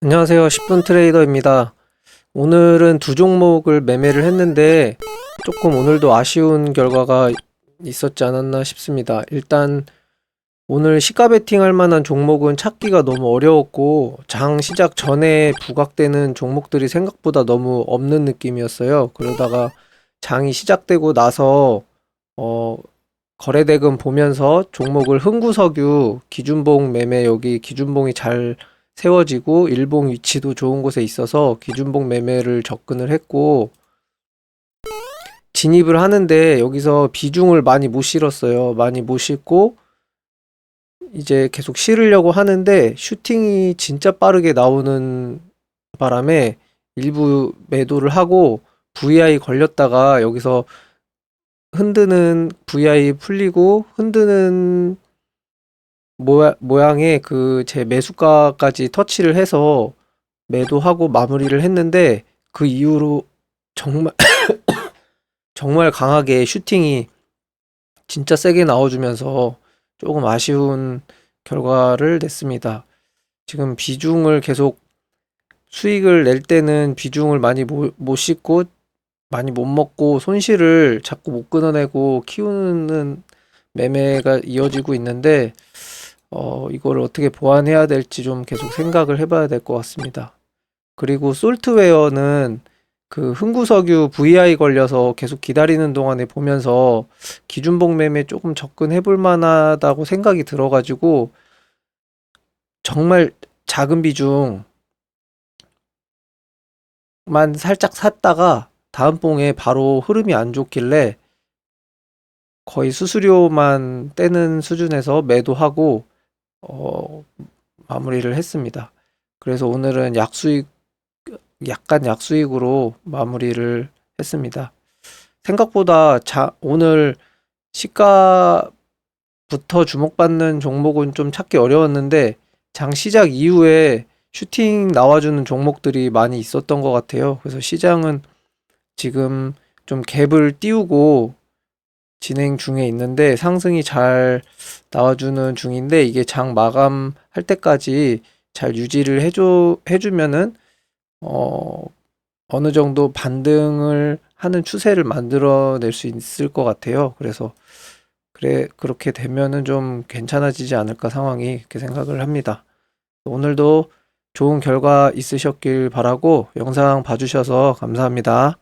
안녕하세요. 10분 트레이더입니다. 오늘은 두 종목을 매매를 했는데 조금 오늘도 아쉬운 결과가 있었지 않았나 싶습니다. 일단 오늘 시가 베팅 할 만한 종목은 찾기가 너무 어려웠고 장 시작 전에 부각되는 종목들이 생각보다 너무 없는 느낌이었어요. 그러다가 장이 시작되고 나서 어 거래 대금 보면서 종목을 흥구석유 기준봉 매매 여기 기준봉이 잘 세워지고 일봉 위치도 좋은 곳에 있어서 기준봉 매매를 접근을 했고 진입을 하는데 여기서 비중을 많이 못 실었어요. 많이 못 실고 이제 계속 실으려고 하는데 슈팅이 진짜 빠르게 나오는 바람에 일부 매도를 하고 VI 걸렸다가 여기서 흔드는 VI 풀리고 흔드는 모양의 그 제 매수가까지 터치를 해서 매도하고 마무리를 했는데 그 이후로 정말 정말 강하게 슈팅이 진짜 세게 나와주면서 조금 아쉬운 결과를 냈습니다. 지금 비중을 계속 수익을 낼 때는 비중을 많이 못, 못 씻고 많이 못 먹고 손실을 자꾸 못 끊어내고 키우는 매매가 이어지고 있는데 어, 이걸 어떻게 보완해야 될지 좀 계속 생각을 해봐야 될 것 같습니다. 그리고 솔트웨어는 그 흥구석유 VI 걸려서 계속 기다리는 동안에 보면서 기준봉 매매 조금 접근해 볼 만하다고 생각이 들어가지고 정말 작은 비중만 살짝 샀다가 다음 봉에 바로 흐름이 안 좋길래 거의 수수료만 떼는 수준에서 매도하고 어, 마무리를 했습니다. 그래서 오늘은 약수익, 약간 약수익으로 마무리를 했습니다. 생각보다 자, 오늘 시가부터 주목받는 종목은 좀 찾기 어려웠는데 장 시작 이후에 슈팅 나와주는 종목들이 많이 있었던 것 같아요. 그래서 시장은 지금 좀 갭을 띄우고 진행 중에 있는데 상승이 잘 나와주는 중인데 이게 장 마감할 때까지 잘 유지를 해줘 해주면은 어 어느 정도 반등을 하는 추세를 만들어낼 수 있을 것 같아요. 그래서 그래 그렇게 되면은 좀 괜찮아지지 않을까 상황이 이렇게 생각을 합니다. 오늘도 좋은 결과 있으셨길 바라고 영상 봐주셔서 감사합니다.